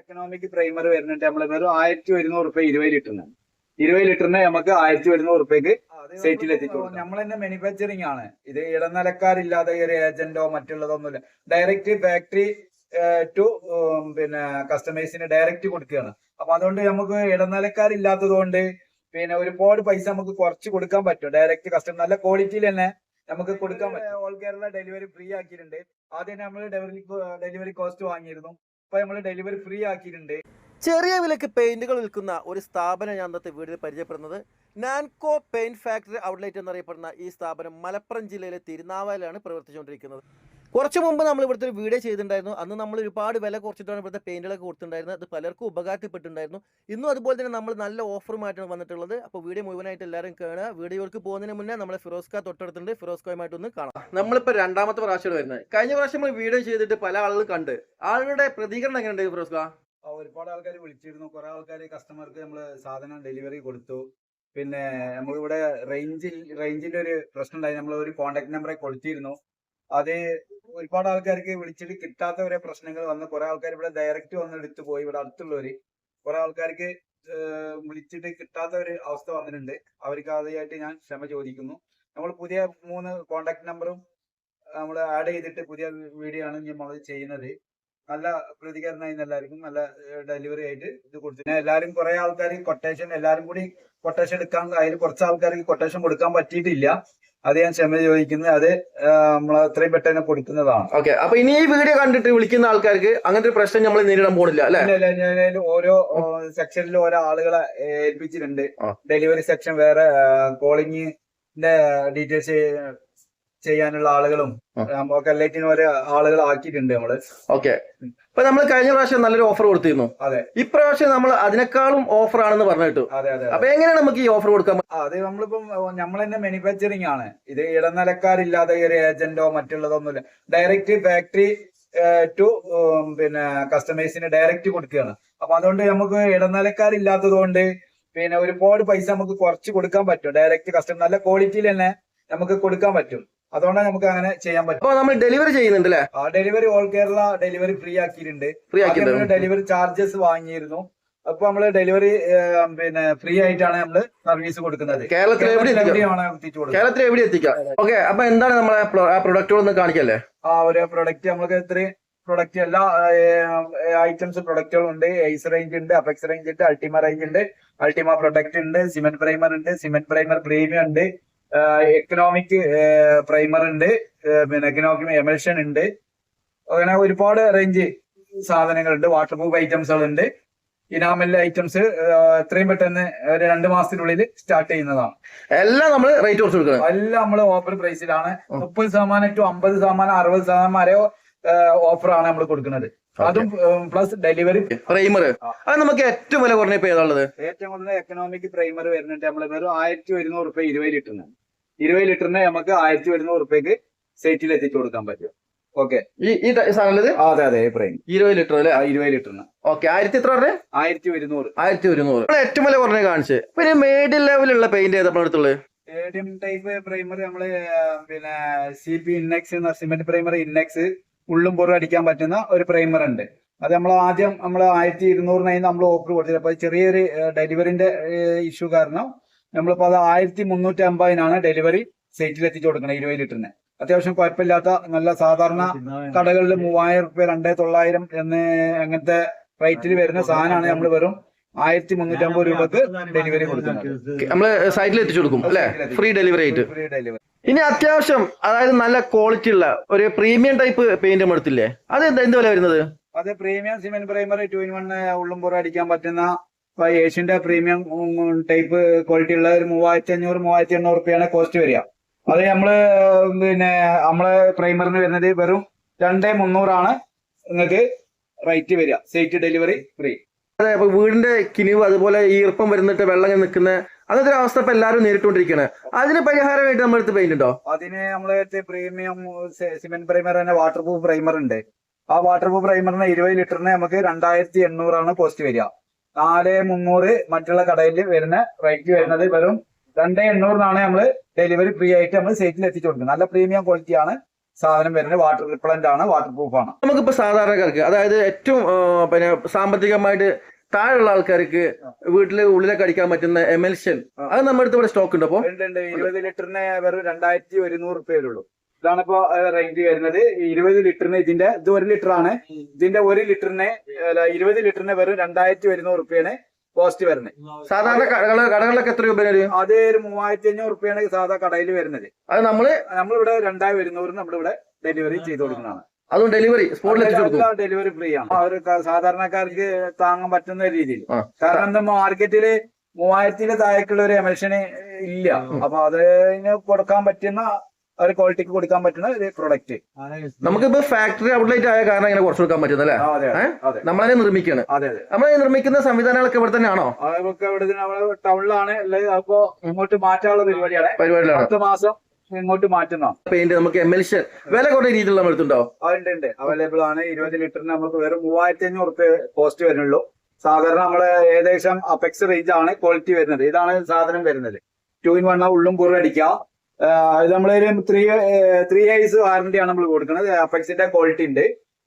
Economic primer വരുന്നുണ്ട്. നമ്മൾ വെറും ആയിരത്തി ഒരുന്നൂറ് റുപ്യ ഇരുപത് ലിറ്ററിന്. ഇരുപത് ലിറ്ററിന് നമുക്ക് ആയിരത്തി ഒരുന്നൂറ് റുപ്യക്ക് സൈറ്റിൽ എത്തിച്ചു നമ്മൾ തന്നെ മാനുഫാക്ചറിങ് ആണ്. ഇത് ഇടനിലക്കാരില്ലാതെ ഒരു ഏജന്റോ മറ്റുള്ളതൊന്നുമില്ല ഡയറക്റ്റ് ഫാക്ടറി ടു പിന്നെ കസ്റ്റമേഴ്സിന് ഡയറക്റ്റ് കൊടുക്കുകയാണ്. അപ്പൊ അതുകൊണ്ട് നമുക്ക് ഇടനിലക്കാരില്ലാത്തത് കൊണ്ട് പിന്നെ ഒരുപാട് പൈസ നമുക്ക് കുറച്ച് കൊടുക്കാൻ പറ്റും. ഡയറക്റ്റ് കസ്റ്റമർ നല്ല ക്വാളിറ്റിയിൽ തന്നെ നമുക്ക് കൊടുക്കാൻ പറ്റും. ഓൾ കേരള ഡെലിവറി ഫ്രീ ആക്കിയിട്ടുണ്ട്. ആദ്യം നമ്മൾ ഡെലിവറി ഡെലിവറി കോസ്റ്റ് വാങ്ങിയിരുന്നു. ഇപ്പൊ നമ്മൾ ഡെലിവറി ഫ്രീ ആക്കിയിട്ടുണ്ട്. ചെറിയ വിലക്ക് പെയിന്റുകൾ വിൽക്കുന്ന ഒരു സ്ഥാപനം ഞാൻ അന്നത്തെ വീഡിയോയിൽ പരിചയപ്പെടുന്നത്. നാൻകോ പെയിന്റ് ഫാക്ടറി ഔട്ട്ലെറ്റ് എന്നറിയപ്പെടുന്ന ഈ സ്ഥാപനം മലപ്പുറം ജില്ലയിലെ തിരുനാവായിലാണ് പ്രവർത്തിച്ചുകൊണ്ടിരിക്കുന്നത്. കുറച്ച് മുമ്പ് നമ്മൾ ഇവിടുത്തെ ഒരു വീഡിയോ ചെയ്തിട്ടുണ്ടായിരുന്നു. അന്ന് നമ്മൾ ഒരുപാട് വില കുറച്ചിട്ടാണ് ഇവിടുത്തെ പെയിന്റുകൾ കൊടുത്തിട്ടുണ്ടായിരുന്നത്. അത് പലർക്കും ഉപകാരപ്പെട്ടിട്ടുണ്ടായിരുന്നു ഇന്നും അതുപോലെ തന്നെ നമ്മൾ നല്ല ഓഫറുമായിട്ടാണ് വന്നിട്ടുള്ളത്. അപ്പോൾ വീഡിയോ മുഴുവനായിട്ട് എല്ലാവരും കാണുക. വീഡിയോക്ക് പോകുന്നതിന് മുന്നേ നമ്മളെ ഫിറോസ്ക തൊട്ടടുത്തുണ്ട്. ഫിറോസ്കയുമായിട്ടൊന്ന് കാണാം. നമ്മളിപ്പോൾ രണ്ടാമത്തെ പ്രാവശ്യമാണ് വരുന്നത്. കഴിഞ്ഞ പ്രാവശ്യം നമ്മൾ വീഡിയോ ചെയ്തിട്ട് പല ആളുകൾ കണ്ട്. ആളുകളുടെ പ്രതികരണം എങ്ങനെയുണ്ട് ഫിറോസ്ക ഒരുപാട് ആൾക്കാർ വിളിച്ചിരുന്നു. കുറെ ആൾക്കാർ കസ്റ്റമർക്ക് നമ്മൾ സാധനം ഡെലിവറി കൊടുത്തു. പിന്നെ നമ്മളിവിടെ റേഞ്ചിൽ റേഞ്ചിന്റെ ഒരു പ്രശ്നം ഉണ്ടായി. നമ്മൾ ഒരു കോണ്ടാക്ട് നമ്പറെ കൊടുത്തിരുന്നു. അത് ഒരുപാട് ആൾക്കാർക്ക് വിളിച്ചിട്ട് കിട്ടാത്ത കുറെ പ്രശ്നങ്ങൾ വന്ന് കുറെ ആൾക്കാർ ഇവിടെ ഡയറക്റ്റ് വന്ന് എടുത്തു പോയി. ഇവിടെ അടുത്തുള്ളവര് കുറെ ആൾക്കാർക്ക് വിളിച്ചിട്ട് കിട്ടാത്ത ഒരു അവസ്ഥ വന്നിട്ടുണ്ട്. അവർക്ക് ആദ്യമായിട്ട് ഞാൻ ക്ഷമ ചോദിക്കുന്നു. നമ്മൾ പുതിയ മൂന്ന് കോണ്ടാക്ട് നമ്പറും നമ്മൾ ആഡ് ചെയ്തിട്ട് പുതിയ വീഡിയോ ആണ് നമ്മൾ ചെയ്യുന്നത്. നല്ല പ്രതികരണമായിരുന്നു എല്ലാവർക്കും നല്ല ഡെലിവറി ആയിട്ട് ഇത് കൊടുത്തു. പിന്നെ എല്ലാവരും കുറെ ആൾക്കാർ കൊട്ടേഷൻ എല്ലാവരും കൂടി കൊട്ടേഷൻ എടുക്കാൻ അതിൽ കുറച്ച് ആൾക്കാർക്ക് കൊട്ടേഷൻ കൊടുക്കാൻ പറ്റിയിട്ടില്ല. അത് ഞാൻ ക്ഷമ ചോദിക്കുന്നത് അത് നമ്മൾ എത്രയും പെട്ടെന്ന് കൊടുക്കുന്നതാണ്. ഓക്കെ അപ്പൊ ഇനി ഈ വീഡിയോ കണ്ടിട്ട് വിളിക്കുന്ന ആൾക്കാർക്ക് അങ്ങനത്തെ ഒരു പ്രശ്നം നമ്മൾ നേരിടാൻ പോകുന്നില്ല അല്ലെ? ഓരോ സെക്ഷനിലും ഓരോ ആളുകളെ ഏൽപ്പിച്ചിട്ടുണ്ട്. ഡെലിവറി സെക്ഷൻ വേറെ കോളിങ്ങിന്റെ ഡീറ്റെയിൽസ് ചെയ്യാനുള്ള ആളുകളും ആ. വരെ ആളുകൾ ആക്കിയിട്ടുണ്ട് നമ്മൾ. ഓക്കെ. അപ്പൊ നമ്മൾ കഴിഞ്ഞ പ്രാവശ്യം നല്ലൊരു ഓഫർ കൊടുത്തിരുന്നു. അതെ. ഇപ്രാവശ്യം നമ്മൾ അതിനേക്കാളും ഓഫർ ആണെന്ന് പറഞ്ഞിട്ടു അതെ അതെ അപ്പൊ എങ്ങനെയാണ് നമുക്ക് ഈ ഓഫർ കൊടുക്കാൻ അതെ അത് നമ്മളിപ്പം നമ്മൾ തന്നെ മാനുഫാക്ചറിങ് ആണ്. ഇത് ഇടനിലക്കാരില്ലാതെ ഒരു ഏജന്റോ മറ്റുള്ളതൊന്നുമില്ല. ഡയറക്റ്റ് ഫാക്ടറി ടു പിന്നെ കസ്റ്റമേഴ്സിന് ഡയറക്റ്റ് കൊടുക്കുകയാണ്. അപ്പൊ അതുകൊണ്ട് നമുക്ക് ഇടനിലക്കാരില്ലാത്തത് കൊണ്ട് പിന്നെ ഒരുപാട് പൈസ നമുക്ക് കുറച്ച് കൊടുക്കാൻ പറ്റും. ഡയറക്റ്റ് കസ്റ്റമർ നല്ല ക്വാളിറ്റിയിൽ തന്നെ നമുക്ക് കൊടുക്കാൻ പറ്റും. അതുകൊണ്ടാണ് നമുക്ക് അങ്ങനെ ചെയ്യാൻ പറ്റും. അപ്പൊ നമ്മൾ ഡെലിവറി ചെയ്യുന്നുണ്ട് അല്ലെ ആ delivery all Kerala delivery free ആക്കിയിട്ടുണ്ട്. ഫ്രീ ആക്കിയിട്ടുണ്ട്. ഡെലിവറി ചാർജസ് വാങ്ങിയിരുന്നു. അപ്പൊ നമ്മൾ ഡെലിവറി പിന്നെ ഫ്രീ ആയിട്ടാണ് നമ്മൾ സർവീസ് കൊടുക്കുന്നത്. കേരളത്തിൽ കേരളത്തിൽ എവിടെ എത്തിക്കാം? ഓക്കെ അപ്പൊ എന്താണ് നമ്മളെ ഒന്ന് കാണിക്കല്ലേ? ആ ഒരു പ്രൊഡക്റ്റ് നമ്മൾക്ക് ഇത്രയും പ്രൊഡക്റ്റ് എല്ലാ ഐറ്റംസ് പ്രൊഡക്റ്റുകൾ ഉണ്ട് എയ്സ് റേഞ്ച് ഉണ്ട് അപെക്സ് റേഞ്ച് ഉണ്ട് അൾട്ടിമ റേഞ്ച് ഉണ്ട് അൾട്ടിമ പ്രൊഡക്റ്റ് ഉണ്ട് സിമെന്റ് പ്രൈമർ ഉണ്ട് സിമെന്റ് പ്രൈമർ പ്രീമിയം ഉണ്ട്. എക്കണോമിക് പ്രൈമർ ഉണ്ട്. പിന്നെ എക്കണോമിക് എമൽഷൻ ഉണ്ട്. അങ്ങനെ ഒരുപാട് റേഞ്ച് സാധനങ്ങളുണ്ട്. വാട്ടർ പ്രൂഫ് ഐറ്റംസുകൾ ഉണ്ട് ഇനാമൽ ഐറ്റംസ് എത്രയും പെട്ടെന്ന് ഒരു രണ്ട് മാസത്തിനുള്ളിൽ സ്റ്റാർട്ട് ചെയ്യുന്നതാണ്. എല്ലാം നമ്മൾ റേറ്റ് കുറച്ച് കൊടുക്കുന്നത് എല്ലാം നമ്മൾ ഓഫർ പ്രൈസിലാണ്. മുപ്പത് ശതമാനം ടു അമ്പത് ശതമാനം അറുപത് ശതമാനം വരെ ഓഫറാണ് നമ്മൾ കൊടുക്കുന്നത്. അതും പ്ലസ് ഡെലിവറി പ്രൈമർ. അത് നമുക്ക് ഏറ്റവും വില കുറഞ്ഞ ഇപ്പൊ ഏതാണുള്ളത് ഏറ്റവും കൂടുതൽ എക്കണോമിക് പ്രൈമർ വരുന്നുണ്ട്. നമ്മൾ വെറും ആയിരത്തി ഒരുന്നൂറ് റുപ്യ ഇരുപത് ലിറ്ററിന് ഇരുപത് ലിറ്ററിന് നമുക്ക് ആയിരത്തി ഒരുന്നൂറ് റുപ്യക്ക് സൈറ്റിൽ എത്തിച്ചു കൊടുക്കാൻ പറ്റും. ഓക്കെ ഈ അതെ അതെ പ്രൈം ഇരുപത് ലിറ്റർ അല്ലേ? ഇരുപത് ലിറ്ററിന്. ഓക്കെ ആയിരത്തി എത്ര പറഞ്ഞേ? ആയിരത്തി ഒരുന്നൂറ്. ആയിരത്തി ഒരുന്നൂറ്. ഏറ്റവും വില കുറഞ്ഞ കാണിച്ച്. പിന്നെ മേഡിൽ ലെവലുള്ള പെയിന്റ് ഏതാ അടുത്തുള്ളത് മീഡിയം ടൈപ്പ് പ്രൈമർ നമ്മൾ പിന്നെ സി പി ഇന്നക്സ് എന്ന സിമെന്റ് പ്രൈമർ ഇന്നക്സ് ഉള്ളും പുറം അടിക്കാൻ പറ്റുന്ന ഒരു പ്രൈമർ ഉണ്ട്. അത് നമ്മൾ ആദ്യം നമ്മൾ ആയിരത്തി ഇരുന്നൂറിനായി നമ്മൾ ഓഫർ കൊടുത്തിട്ട് അപ്പൊ ചെറിയൊരു ഡെലിവറിന്റെ ഇഷ്യൂ കാരണം നമ്മളിപ്പോ അത് ആയിരത്തി മുന്നൂറ്റി അമ്പതിനാണ് ഡെലിവറി സൈറ്റിൽ എത്തിച്ചു കൊടുക്കുന്നത് ഇരുപത് ലിറ്ററിന്. അത്യാവശ്യം കുഴപ്പമില്ലാത്ത നല്ല സാധാരണ കടകളിൽ മൂവായിരം റുപ്യ രണ്ടേ തൊള്ളായിരം എന്ന് അങ്ങനത്തെ റേറ്റിൽ വരുന്ന സാധനമാണ് നമ്മൾ വെറും ആയിരത്തി മുന്നൂറ്റി അമ്പത് രൂപക്ക് ഡെലിവറി കൊടുക്കുന്നത്. നമ്മൾ സൈറ്റിൽ എത്തിച്ചു കൊടുക്കും അല്ലെ? ഫ്രീ ഡെലിവറി ആയിട്ട്. Free delivery. ഇനി അത്യാവശ്യം അതായത് നല്ല ക്വാളിറ്റി ഉള്ള ഒരു പ്രീമിയം ടൈപ്പ് പെയിന്റ് എടുത്തില്ലേ? അത് എന്താ എന്ത് വില വരുന്നത്? അത് premium cement primary two in one ഉള്ളും പുറം അടിക്കാൻ പറ്റുന്ന ഇപ്പൊ ഏഷ്യന്റെ പ്രീമിയം ടൈപ്പ് ക്വാളിറ്റി ഉള്ള ഒരു മൂവായിരത്തി അഞ്ഞൂറ് മൂവായിരത്തി എണ്ണൂറ് റുപ്യാണ് കോസ്റ്റ് വരിക. അത് നമ്മൾ പിന്നെ നമ്മളെ പ്രൈമറിന് വരുന്നത് വെറും രണ്ടേ മുന്നൂറാണ് നിങ്ങൾക്ക് റേറ്റ് വരിക. സൈറ്റ് ഡെലിവറി ഫ്രീ അതെ അപ്പൊ വീടിന്റെ കിനിവ് അതുപോലെ ഈർപ്പം വരുന്നിട്ട് വെള്ളം നിൽക്കുന്ന അങ്ങനത്തെ ഒരു അവസ്ഥ ഇപ്പൊ എല്ലാവരും നേരിട്ടുകൊണ്ടിരിക്കുകയാണ്. അതിന് പരിഹാരമായിട്ട് നമ്മുടെ അടുത്ത് പെയിന്റ് ഉണ്ടോ? അതിന് നമ്മളെ പ്രീമിയം സിമെന്റ് പ്രൈമർ തന്നെ വാട്ടർ പ്രൂഫ് പ്രൈമർ ഉണ്ട്. ആ വാട്ടർ പ്രൂഫ് പ്രൈമറിന് ഇരുപത് ലിറ്ററിന് നമുക്ക് രണ്ടായിരത്തി എണ്ണൂറാണ് കോസ്റ്റ് വരിക. നാല് മുന്നൂറ് മറ്റുള്ള കടയിൽ വരുന്ന റേറ്റ് വരുന്നത് വെറും രണ്ടേ എണ്ണൂറിനാണ് നമ്മൾ ഡെലിവറി ഫ്രീ ആയിട്ട് നമ്മൾ സൈറ്റിൽ എത്തിച്ചു കൊടുക്കുന്നത്. നല്ല പ്രീമിയം ക്വാളിറ്റി ആണ് സാധനം വരുന്നത്. വാട്ടർ റിപ്പളന്റ് ആണ് വാട്ടർ പ്രൂഫ് ആണ്. നമുക്കിപ്പോ സാധാരണക്കാർക്ക് അതായത് ഏറ്റവും പിന്നെ സാമ്പത്തികമായിട്ട് താഴെയുള്ള ആൾക്കാർക്ക് വീട്ടിൽ ഉള്ളിലൊക്കെ അടിക്കാൻ പറ്റുന്ന എമൽഷൻ അത് നമ്മുടെ അടുത്ത് ഇവിടെ സ്റ്റോക്ക് ഉണ്ട് അപ്പൊ ഉണ്ട്, ഉണ്ട്. ഇരുപത് ലിറ്ററിന് വെറും രണ്ടായിരത്തി ഒരുന്നൂറ് റുപ്യയിലുള്ളൂ ഇതാണിപ്പോ റേഞ്ച് വരുന്നത്. ഇരുപത് ലിറ്ററിന് ഇതിന്റെ ഇത് ഒരു ലിറ്റർ ആണ് ഇതിന്റെ ഒരു ലിറ്ററിന് ഇരുപത് ലിറ്ററിന് വെറും രണ്ടായിരത്തി ഒരുന്നൂറ് റുപ്യാണ് കോസ്റ്റ് വരുന്നത്. സാധാരണ കടകൾ കടകളിലൊക്കെ എത്ര രൂപ വരും? അത് ഒരു മൂവായിരത്തി അഞ്ഞൂറ് റുപ്യാണ് സാധാ കടയിൽ വരുന്നത്. അത് നമ്മൾ നമ്മളിവിടെ രണ്ടായിരം വരുന്നവരും നമ്മളിവിടെ ഡെലിവറി ചെയ്ത് കൊടുക്കുന്നതാണ്. അതും ഡെലിവറി സ്പോട്ടിൽ ഡെലിവറി ഫ്രീ ആണ്. അവർ സാധാരണക്കാർക്ക് താങ്ങാൻ പറ്റുന്ന രീതിയിൽ. കാരണം എന്താ മാർക്കറ്റിൽ മൂവായിരത്തിന്റെ താഴേക്കുള്ള ഒരു എമൽഷന് ഇല്ല. അപ്പൊ അതിന് കൊടുക്കാൻ പറ്റുന്ന ഒരു ക്വാളിറ്റിക്ക് കൊടുക്കാൻ പറ്റുന്ന ഒരു പ്രൊഡക്റ്റ് നമുക്കിപ്പോ ഫാക്ടറി ഔട്ട്ലെറ്റ് ആയ കാരണം ഇങ്ങനെ കുറച്ച് കൊടുക്കാൻ പറ്റുന്നല്ലേ അല്ലേ നമ്മളതിനെ നിർമ്മിക്കുകയാണ്. അതെ അതെ. നമ്മളെ നിർമ്മിക്കുന്ന സംവിധാനങ്ങളൊക്കെ ഇവിടെ തന്നെയാണോ? അതൊക്കെ ഇവിടെ നമ്മളെ ടൗണിലാണ് ഉള്ളത്. അപ്പോ ഇങ്ങോട്ട് മാറ്റാനുള്ള പരിപാടിയാണ്. പരിപാടിയാണ് പത്ത് മാസം ഇങ്ങോട്ട് മാറ്റുന്ന. പെയിന്റ് നമുക്ക് എമൽഷൻ വില കുറഞ്ഞ രീതിയിൽ നമ്മൾ എടുത്തുണ്ടോ ഉണ്ട് ഉണ്ട്. അവൈലബിൾ ആണ്. ഇരുപത് ലിറ്ററിന് നമുക്ക് വെറും മൂവായിരത്തി അഞ്ഞൂറ് റുപ്യ കോസ്റ്റ് വരുന്നുള്ളൂ. സാധാരണ നമ്മൾ ഏകദേശം അപെക്സ് റേഞ്ച് ആണ് ക്വാളിറ്റി വരുന്നത്. ഇതാണ് സാധനം വരുന്നത്. ടു ഇൻ വൺ ഉള്ളും പുറം അടിക്കാം നമ്മളൊരു ത്രീ ത്രീ ഐസ് വാറന്റി ആണ് നമ്മൾ കൊടുക്കുന്നത്. അഫക്സിന്റെ ക്വാളിറ്റി ഉണ്ട്.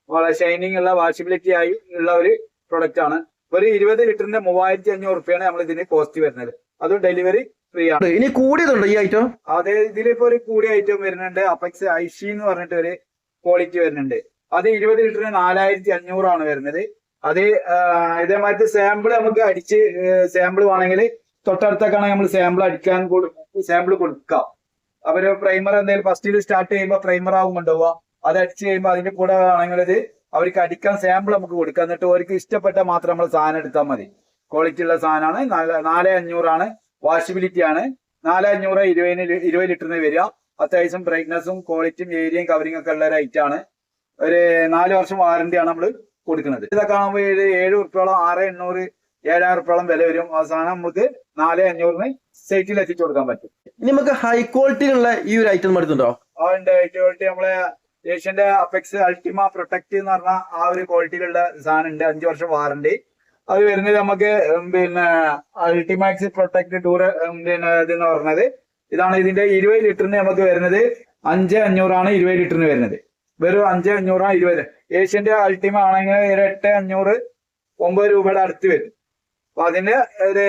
വളരെ ഷൈനിങ് ഉള്ള വാഷബിലിറ്റി ആയി ഉള്ള ഒരു പ്രൊഡക്റ്റ് ആണ്. ഒരു ഇരുപത് ലിറ്ററിന്റെ മൂവായിരത്തി അഞ്ഞൂറ് റുപ്യാണ് നമ്മൾ ഇതിന് കോസ്റ്റ് വരുന്നത്. അത് ഡെലിവറി ഫ്രീ ആണ്. ഇനി കൂടിയതുണ്ടോ ഈ ഐറ്റം അതെ ഇതിലിപ്പോ ഒരു കൂടിയ ഐറ്റം വരുന്നുണ്ട്. അപെക്സ് ഐഷി എന്ന് പറഞ്ഞിട്ട് ഒരു ക്വാളിറ്റി വരുന്നുണ്ട്. അത് ഇരുപത് ലിറ്ററിന് നാലായിരത്തി അഞ്ഞൂറാണ് വരുന്നത്. അത് ഇതേമാതിരി സാമ്പിൾ നമുക്ക് അടിച്ച് സാമ്പിൾ വേണമെങ്കിൽ തൊട്ടടുത്തൊക്കെയാണ് നമ്മൾ സാമ്പിൾ അടിക്കാൻ സാമ്പിൾ കൊടുക്കാം. അവർ പ്രൈമർ എന്തെങ്കിലും ഫസ്റ്റ് ഇത് സ്റ്റാർട്ട് ചെയ്യുമ്പോൾ പ്രൈമർ ആവും കൊണ്ടുപോവാ. അത് അടിച്ച് കഴിയുമ്പോൾ അതിന്റെ കൂടെ ആണെങ്കിൽ അവർക്ക് അടിക്കാൻ സാമ്പിൾ നമുക്ക് കൊടുക്കാം. എന്നിട്ട് അവർക്ക് ഇഷ്ടപ്പെട്ട മാത്രം നമ്മൾ സാധനം എടുത്താൽ മതി. ക്വാളിറ്റി ഉള്ള സാധനമാണ്. നാല് നാല് അഞ്ഞൂറാണ്. വാഷബിലിറ്റി ആണ്. നാല് അഞ്ഞൂറ് ഇരുപതിന് ഇരുപത് ലിറ്ററിന് വരിക. അത്യാവശ്യം ബ്രൈറ്റ്നസും ക്വാളിറ്റിയും ഏരിയയും കവറിംഗ് ഒക്കെ ഉള്ള ഒരു ഐറ്റം ആണ്. ഒരു നാല് വർഷം വാറന്റി ആണ് നമ്മൾ കൊടുക്കുന്നത്. ഇതൊക്കെ ആകുമ്പോൾ ഏഴ് ഏഴ് ഉറുപ്പോളം ആറ് എണ്ണൂറ് ഏഴായിരം റുപ്യോളം വില വരും. അവസാനം നമുക്ക് നാല് അഞ്ഞൂറിന് സൈറ്റിൽ എത്തിച്ചു കൊടുക്കാൻ പറ്റും. ഇനി നമുക്ക് ഹൈ ക്വാളിറ്റിയിലുള്ള ഈ ഒരു ഐറ്റം എടുത്തുണ്ടോ ആ ഉണ്ട്. ഹൈ ക്വാളിറ്റി നമ്മളെ ഏഷ്യന്റെ അപെക്സ് അൾട്ടിമ പ്രൊട്ടക്ട് എന്ന് പറഞ്ഞ ആ ഒരു ക്വാളിറ്റിയിലുള്ള സാധനം ഉണ്ട്. അഞ്ചു വർഷം വാറണ്ടി അത് വരുന്നത് നമുക്ക് പിന്നെ അൾട്ടിമാക്സ് പ്രൊട്ടക്ട് ടൂർ പിന്നെ ഇതെന്ന് പറഞ്ഞത്. ഇതാണ് ഇതിന്റെ ഇരുപത് ലിറ്ററിന് നമുക്ക് വരുന്നത് അഞ്ച് അഞ്ഞൂറാണ് ഇരുപത് ലിറ്ററിന് വരുന്നത്. വെറും അഞ്ച് അഞ്ഞൂറാണ് ഇരുപത്. ഏഷ്യന്റെ അൾട്ടിമ ആണെങ്കിൽ ഒരു എട്ട് അഞ്ഞൂറ് ഒമ്പത് രൂപയുടെ അടുത്ത് വരും. അപ്പൊ അതിന് ഒരു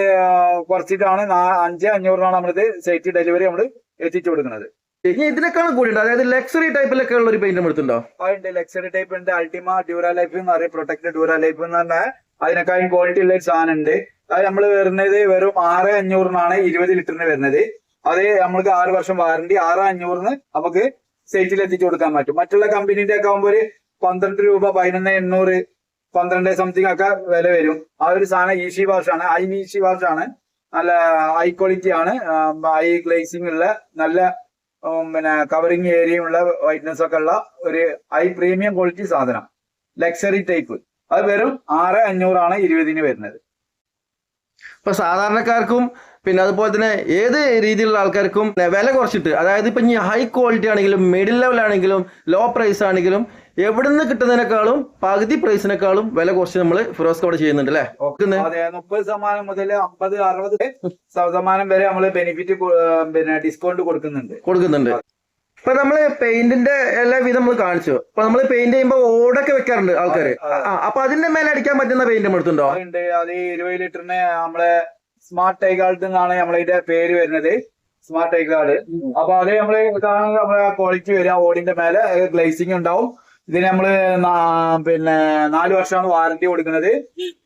കുറച്ചിട്ടാണ് അഞ്ച് അഞ്ഞൂറിനാണ് നമ്മളിത് സേഫ്റ്റി ഡെലിവറി നമ്മൾ എത്തിച്ചു കൊടുക്കുന്നത്. ഇനി ഇതിനേക്കാളും കൂടിയുണ്ട് അതായത് ലക്സറി ടൈപ്പിലൊക്കെ ഉള്ള ഒരു പെയിന്റ് എടുത്തുണ്ടോ ഉണ്ട്. ലക്സറി ടൈപ്പ് ഉണ്ട്. അൾട്ടിമ ഡ്യൂറ ലൈഫ് എന്ന് പറയും. പ്രൊട്ടക്ട് ഡ്യൂറ ലൈഫ് എന്ന് പറഞ്ഞാൽ അതിനേക്കാളും ക്വാളിറ്റി ഉള്ള ഒരു സാധനം ഉണ്ട് അത് നമ്മൾ വരുന്നത് വെറും ആറ് അഞ്ഞൂറിനാണ് ഇരുപത് ലിറ്ററിന് വരുന്നത്. അത് നമ്മൾക്ക് ആറ് വർഷം വാറണ്ടി ആറ് അഞ്ഞൂറിന് നമുക്ക് സൈറ്റിൽ എത്തിച്ചു കൊടുക്കാൻ പറ്റും. മറ്റുള്ള കമ്പനീന്റെ ഒക്കെ ആകുമ്പോൾ ഒരു പന്ത്രണ്ട് രൂപ പതിനൊന്ന് എണ്ണൂറ് പന്ത്രണ്ട് സംതിങ് ഒക്കെ വില വരും. ആ ഒരു സാധനം ഈഷി വാഷ് ആണ്. ഐ മീഷി വാഷ് ആണ്. നല്ല ഹൈ ക്വാളിറ്റി ആണ്. ഹൈ ഗ്ലേസിംഗ് ഉള്ള നല്ല പിന്നെ കവറിങ് ഏരിയ ഉള്ള വൈറ്റ്നസ് ഒക്കെ ഉള്ള ഒരു ഹൈ പ്രീമിയം ക്വാളിറ്റി സാധനം. ലക്ഷറി ടൈപ്പ് അത് വെറും ആറ് അഞ്ഞൂറാണ് ഇരുപതിന് വരുന്നത്. ഇപ്പൊ സാധാരണക്കാർക്കും പിന്നെ അതുപോലെ തന്നെ ഏത് രീതിയിലുള്ള ആൾക്കാർക്കും വില കുറച്ചിട്ട് അതായത് ഇപ്പൊ ഹൈ ക്വാളിറ്റി ആണെങ്കിലും മിഡിൽ ലെവൽ ആണെങ്കിലും ലോ പ്രൈസ് ആണെങ്കിലും എവിടുന്ന് കിട്ടുന്നതിനേക്കാളും പകുതി പ്രൈസിനേക്കാളും വില കുറച്ച് നമ്മൾ ഫിറോസ് അവിടെ ചെയ്യുന്നുണ്ട് അല്ലേ? മുപ്പത് ശതമാനം മുതൽ അമ്പത് അറുപത് ശതമാനം വരെ നമ്മൾ ബെനിഫിറ്റ് പിന്നെ ഡിസ്കൗണ്ട് കൊടുക്കുന്നുണ്ട്. കൊടുക്കുന്നുണ്ട്. ഇപ്പൊ നമ്മൾ പെയിന്റിന്റെ എല്ലാ വിധം നമ്മൾ കാണിച്ചു. അപ്പൊ നമ്മൾ പെയിന്റ് ചെയ്യുമ്പോൾ ഓടൊക്കെ വെക്കാറുണ്ട് ആൾക്കാര്. അപ്പൊ അതിന്റെ മേലെ അടിക്കാൻ പറ്റുന്ന പെയിന്റ് എടുത്തുണ്ടോ ഉണ്ട്. അത് ഇരുപത് ലിറ്ററിന് നമ്മളെ സ്മാർട്ട് ടൈഗാർഡ് എന്നാണ് നമ്മളതിന്റെ പേര് വരുന്നത്. സ്മാർട്ട് ടൈഗാർഡ് അപ്പൊ അത് നമ്മൾ കാണുന്ന നമ്മളെ ക്വാളിറ്റി വരിക ഓടിന്റെ മേലെ ഗ്ലേസിംഗ് ഉണ്ടാവും. ഇതിന് നമ്മൾ പിന്നെ നാല് വർഷമാണ് വാറന്റി കൊടുക്കുന്നത്.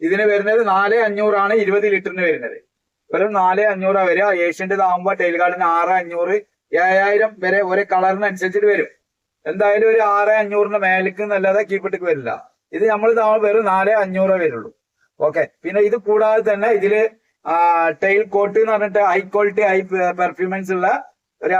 ഇതിന് വരുന്നത് നാല് അഞ്ഞൂറാണ് ഇരുപത് ലിറ്ററിന് വരുന്നത്. വെറും നാല് അഞ്ഞൂറാ വരിക. ഏഷ്യന്റെ ആകുമ്പോ ടൈൽ ഗാർഡിന് ആറ് അഞ്ഞൂറ് ഏഴായിരം വരെ ഒരേ കളറിനനുസരിച്ചിട്ട് വരും. എന്തായാലും ഒരു ആറ് അഞ്ഞൂറിന് മേലേക്ക് നല്ലതാ കീപ്പിട്ടിക്ക് വരില്ല. ഇത് നമ്മൾ വെറും നാല് അഞ്ഞൂറേ വരുള്ളൂ. ഓക്കെ പിന്നെ ഇത് കൂടാതെ തന്നെ ഇതിൽ ടൈൽ കോട്ട് എന്ന് പറഞ്ഞിട്ട് ഹൈ ക്വാളിറ്റി ഹൈ പെർഫ്യൂമൻസ് ഉള്ള ഒരു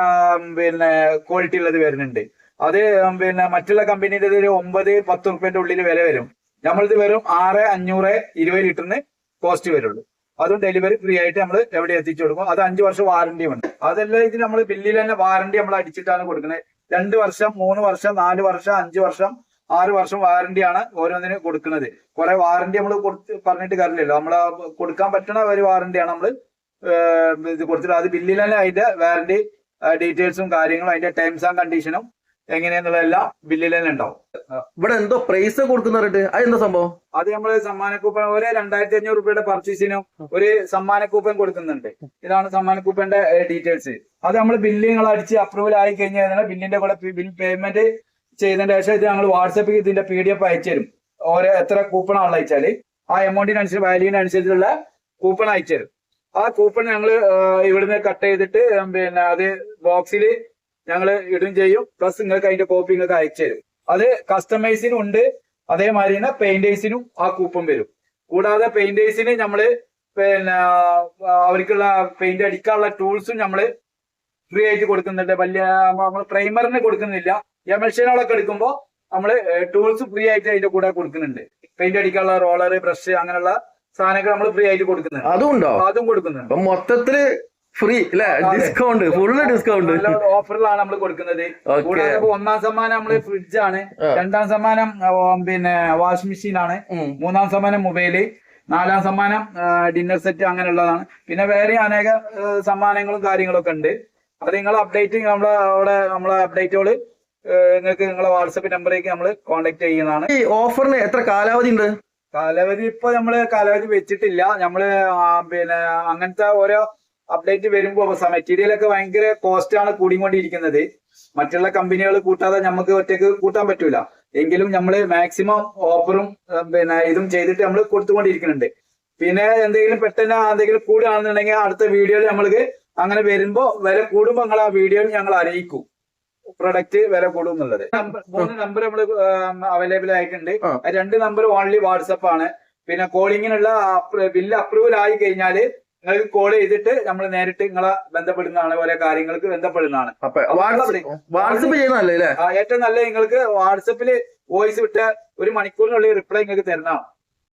പിന്നെ ക്വാളിറ്റി ഉള്ളത് വരുന്നുണ്ട്. അത് പിന്നെ മറ്റുള്ള കമ്പനിയുടെ ഒരു ഒമ്പത് പത്ത് റുപ്യന്റെ ഉള്ളിൽ വില വരും. നമ്മളിത് വെറും ആറ് അഞ്ഞൂറ് ഇരുപത് ലിറ്ററിന് കോസ്റ്റ് വരുള്ളൂ. അതും ഡെലിവറി ഫ്രീ ആയിട്ട് നമ്മൾ എവിടെ എത്തിച്ചു കൊടുക്കും. അത് അഞ്ച് വർഷം വാറന്റിയും ഉണ്ട് അതെല്ലാം ഇത് നമ്മൾ ബില്ലിൽ തന്നെ വാറണ്ടി നമ്മൾ അടിച്ചിട്ടാണ് കൊടുക്കുന്നത് രണ്ട് വർഷം മൂന്ന് വർഷം നാല് വർഷം അഞ്ച് വർഷം ആറ് വർഷം വാറന്റിയാണ് ഓരോന്നിന് കൊടുക്കുന്നത് കുറെ വാറണ്ടി നമ്മൾ കൊടുത്ത് പറഞ്ഞിട്ട് കാര്യമില്ലല്ലോ. നമ്മൾ കൊടുക്കാൻ പറ്റണ ഒരു വാറണ്ടിയാണ് നമ്മൾ ഇത് കൊടുത്തിട്ട് അത് ബില്ലിൽ തന്നെ അതിന്റെ വാറണ്ടി ഡീറ്റെയിൽസും കാര്യങ്ങളും അതിന്റെ ടേംസ് ആൻഡ് കണ്ടീഷനും എങ്ങനെയാന്നുള്ളതെല്ലാം ബില്ലിൽ തന്നെ ഉണ്ടാവും. ഇവിടെ എന്തോ പ്രൈസ് കൊടുക്കുന്നവരുണ്ട് അത് എന്താ സംഭവം? അത് നമ്മൾ സമ്മാന കൂപ്പൺ ഒരു രണ്ടായിരത്തി അഞ്ഞൂറ് രൂപയുടെ പർച്ചേസിനും ഒരു സമ്മാന കൂപ്പൺ കൊടുക്കുന്നുണ്ട്. ഇതാണ് സമ്മാന കൂപ്പന്റെ ഡീറ്റെയിൽസ് അത് നമ്മൾ ബില്ല് നിങ്ങൾ അടിച്ച് അപ്രൂവൽ ആയി കഴിഞ്ഞാൽ ബില്ലിന്റെ കൂടെ ബിൽ പേയ്മെന്റ് ചെയ്തതിന്റെ ശേഷം ഇത് ഞങ്ങൾ വാട്സപ്പിൽ ഇതിന്റെ പി ഡി എഫ് അയച്ചു തരും. ഓരോ എത്ര കൂപ്പൺ ആണെന്ന് അയച്ചാൽ ആ എമൗണ്ടിനനുസരിച്ച് വാല്യൂവിനനുസരിച്ചുള്ള കൂപ്പൺ അയച്ചു തരും. ആ കൂപ്പൺ ഞങ്ങൾ ഇവിടുന്ന് കട്ട് ചെയ്തിട്ട് പിന്നെ അത് ബോക്സിൽ ഞങ്ങൾ ഇടും ചെയ്യും. പ്ലസ് നിങ്ങൾക്ക് അതിന്റെ കോപ്പി നിങ്ങൾക്ക് അയച്ചു തരും. അത് കസ്റ്റമൈസിനും ഉണ്ട്. അതേമാതിരി തന്നെ പെയിന്റേഴ്സിനും ആ കൂപ്പൺ വരും. കൂടാതെ പെയിന്റേഴ്സിന് നമ്മൾ പിന്നെ അവർക്കുള്ള പെയിന്റ് അടിക്കാനുള്ള ടൂൾസും നമ്മൾ ഫ്രീ ആയിട്ട് കൊടുക്കുന്നുണ്ട്. വലിയ നമ്മൾ പ്രൈമറിന് കൊടുക്കുന്നില്ല. എമൽഷനോളൊക്കെ എടുക്കുമ്പോൾ നമ്മൾ ടൂൾസ് ഫ്രീ ആയിട്ട് അതിന്റെ കൂടെ കൊടുക്കുന്നുണ്ട്. പെയിന്റ് അടിക്കാനുള്ള റോളർ ബ്രഷ് അങ്ങനെയുള്ള സാധനങ്ങൾ നമ്മൾ ഫ്രീ ആയിട്ട് കൊടുക്കുന്നുണ്ട്. അതും ഉണ്ടോ? അതും കൊടുക്കുന്നുണ്ട്. മൊത്തത്തിൽ ഫ്രീ അല്ലെ ഡിസ്കൗണ്ട് ഫുള്ള് ഡിസ്കൗണ്ട് ഓഫറിലാണ് നമ്മൾ കൊടുക്കുന്നത്. കൂടാതെ ഒന്നാം സമ്മാനം നമ്മൾ ഫ്രിഡ്ജ് ആണ് രണ്ടാം സമ്മാനം പിന്നെ വാഷിംഗ് മെഷീൻ ആണ് മൂന്നാം സമ്മാനം മൊബൈൽ നാലാം സമ്മാനം ഡിന്നർ സെറ്റ് അങ്ങനെയുള്ളതാണ്. പിന്നെ വേറെ അനേക സമ്മാനങ്ങളും കാര്യങ്ങളൊക്കെ ഉണ്ട്. അത് നിങ്ങൾ അപ്ഡേറ്റ് നമ്മളെ അവിടെ നമ്മളെ അപ്ഡേറ്റുകൾ നിങ്ങൾക്ക് നിങ്ങളെ വാട്സപ്പ് നമ്പറിലേക്ക് നമ്മൾ കോൺടാക്ട് ചെയ്യുന്നതാണ്. ഈ ഓഫറിന് എത്ര കാലാവധി ഉണ്ട്? കാലാവധി ഇപ്പൊ നമ്മൾ കാലാവധി വെച്ചിട്ടില്ല. നമ്മൾ പിന്നെ അങ്ങനത്തെ ഓരോ അപ്ഡേറ്റ് വരുമ്പോ മെറ്റീരിയൽ ഒക്കെ ഭയങ്കര കോസ്റ്റ് ആണ് കൂടിക്കൊണ്ടിരിക്കുന്നത്. മറ്റുള്ള കമ്പനികൾ കൂട്ടാതെ നമുക്ക് ഒറ്റയ്ക്ക് കൂട്ടാൻ പറ്റൂല. എങ്കിലും നമ്മൾ മാക്സിമം ഓഫറും പിന്നെ ഇതും ചെയ്തിട്ട് നമ്മൾ കൊടുത്തുകൊണ്ടിരിക്കുന്നുണ്ട്. പിന്നെ എന്തെങ്കിലും പെട്ടെന്ന് എന്തെങ്കിലും കൂടുകയാണെന്നുണ്ടെങ്കിൽ അടുത്ത വീഡിയോയിൽ നമ്മൾക്ക് അങ്ങനെ വരുമ്പോ വില കൂടുമ്പോ നിങ്ങൾ ആ വീഡിയോയിൽ ഞങ്ങൾ അറിയിക്കും. പ്രൊഡക്റ്റ് വില കൂടും എന്നുള്ളത്. മൂന്ന് നമ്പർ നമ്മൾ അവൈലബിൾ ആയിട്ടുണ്ട്. രണ്ട് നമ്പർ ഓൺലി വാട്സപ്പ് ആണ്. പിന്നെ കോളിങ്ങിനുള്ള ബില്ല് അപ്രൂവൽ ആയി കഴിഞ്ഞാൽ നിങ്ങൾക്ക് കോൾ ചെയ്തിട്ട് നമ്മൾ നേരിട്ട് നിങ്ങളെ ബന്ധപ്പെടുന്നതാണ് ഓരോ കാര്യങ്ങൾക്ക് ബന്ധപ്പെടുന്നതാണ്. വാട്സപ്പ് ചെയ്യുന്നതല്ലേ ഏറ്റവും നല്ല നിങ്ങൾക്ക് വാട്സപ്പിൽ വോയിസ് വിട്ട ഒരു മണിക്കൂറിനുള്ളിൽ റിപ്ലൈ നിങ്ങൾക്ക് തരുന്നതാണ്.